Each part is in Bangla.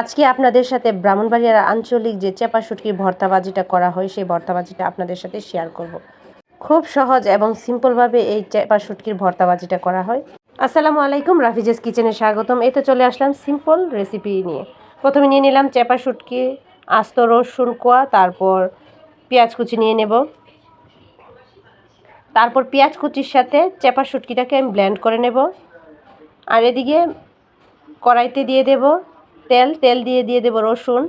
আজকে আপনাদের সাথে ব্রাহ্মণবাড়িয়ার আঞ্চলিক যে চেপা শুটকির ভর্তাবাজিটা করা হয়, সেই ভর্তাবাজিটা আপনাদের সাথে শেয়ার করব। খুব সহজ এবং সিম্পলভাবে এই চেপা শুটকির ভর্তাবাজিটা করা হয়। আসসালামু আলাইকুম, রাফিজেস কিচেনে স্বাগতম। এতে চলে আসলাম সিম্পল রেসিপি নিয়ে। প্রথমে নিয়ে নিলাম চেপা শুটকি আস্ত রসুন কোয়া, তারপর পেঁয়াজ কুচি নিয়ে নেব। তারপর পেঁয়াজ কুচির সাথে চেপা শুটকিটাকে আমি ব্লেন্ড করে নেব। আর এদিকে কড়াইতে দিয়ে দেব তেল তেল দিয়ে দিয়ে দেব রসুন।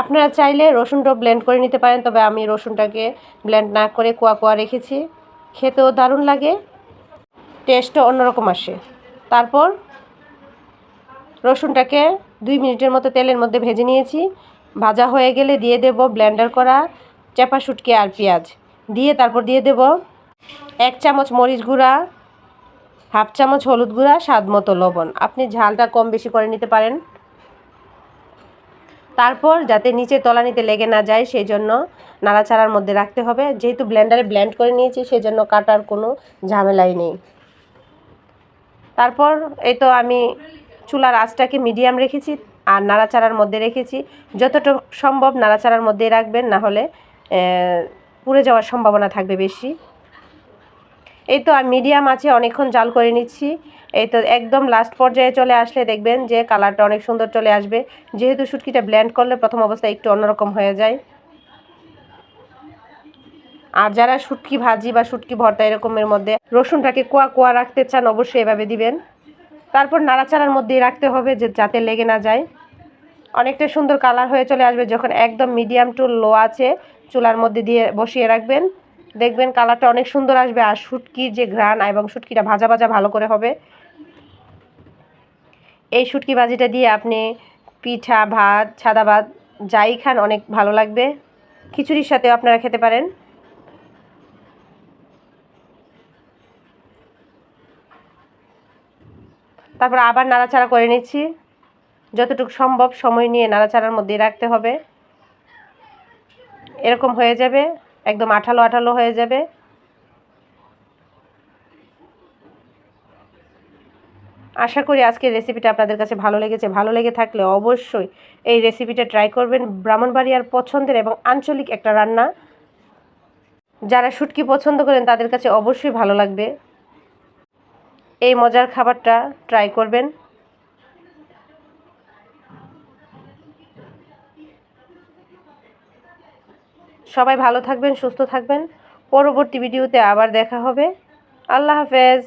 আপনারা চাইলে রসুনটাও ব্লেন্ড করে নিতে পারেন, তবে আমি রসুনটাকে ব্লেন্ড না করে কোয়া কোয়া রেখেছি। খেতেও দারুণ লাগে টেস্টও অন্যরকম আসে। তারপর রসুনটাকে দুই মিনিটের মতো তেলের মধ্যে ভেজে নিয়েছি। ভাজা হয়ে গেলে দিয়ে দেব ব্লেন্ডার করা চাপা শুটকি আর পেঁয়াজ। দিয়ে তারপর দিয়ে দেব এক চামচ মরিচ গুঁড়া হাফ চামচ হলুদ গুঁড়া, স্বাদ মতো লবণ। আপনি ঝালটা কম বেশি করে নিতে পারেন। তারপর যাতে নিচে তলানিতে লেগে না যায় সেই জন্য নাড়াচাড়ার মধ্যে রাখতে হবে। যেহেতু ব্লেন্ডারে ব্লেন্ড করে নিয়েছি সেই জন্য কাটার কোনো ঝামেলাই নেই। তারপর এই তো আমি চুলার আঁচটাকে মিডিয়াম রেখেছি আর নাড়াচাড়ার মধ্যে রেখেছি। যতটুকু সম্ভব নাড়াচাড়ার মধ্যেই রাখবেন, না হলে পুড়ে যাওয়ার সম্ভাবনা থাকবে বেশি। এই তো আর মিডিয়াম আছে, অনেকক্ষণ জাল করে নিচ্ছি। এই তো একদম লাস্ট পর্যায়ে চলে আসলে দেখবেন যে কালারটা অনেক সুন্দর চলে আসবে। যেহেতু শুটকিটা ব্ল্যান্ড করলে প্রথম অবস্থায় একটু অন্যরকম হয়ে যায়। আর যারা শুটকি ভাজি বা শুটকি ভর্তা এরকমের মধ্যে রসুনটাকে কোয়া কোয়া রাখতে চান, অবশ্যই এভাবে দিবেন। তারপর নাড়াচাড়ার মধ্যেই রাখতে হবে যে যাতে লেগে না যায়। অনেকটা সুন্দর কালার হয়ে চলে আসবে যখন একদম মিডিয়াম টু লো আছে, চুলার মধ্যে দিয়ে বসিয়ে রাখবেন। দেখবেন কালারটা অনেক সুন্দর আসবে আর শুটকির যে ঘ্রাণ এবং শুটকিটা ভাজা ভাজা ভালো করে হবে। এই শুটকি ভাজিটা দিয়ে আপনি পিঠা, ভাত, সাদা ভাত, যাই খান, অনেক ভালো লাগবে। খিচুড়ির সাথেও আপনারা খেতে পারেন। তারপর আবার নাড়াচাড়া করে নিচ্ছি। যতটুকু সম্ভব সময় নিয়ে নাড়াচাড়ার মধ্যে রাখতে হবে। এরকম হয়ে যাবে। একদম আঠালো আঠালো হয়ে যাবে। আশা করি আজকের রেসিপিটা আপনাদের কাছে ভালো লেগেছে। ভালো লেগে থাকলে অবশ্যই এই রেসিপিটা ট্রাই করবেন। ব্রাহ্মণবাড়িয়ার পছন্দের এবং আঞ্চলিক একটা রান্না। যারা শুটকি পছন্দ করেন, তাদের কাছে অবশ্যই ভালো লাগবে। এই মজার খাবারটা ট্রাই করবেন। সবাই ভালো থাকবেন সুস্থ থাকবেন। পরবর্তী ভিডিওতে আবার দেখা হবে। আল্লাহ হাফেজ।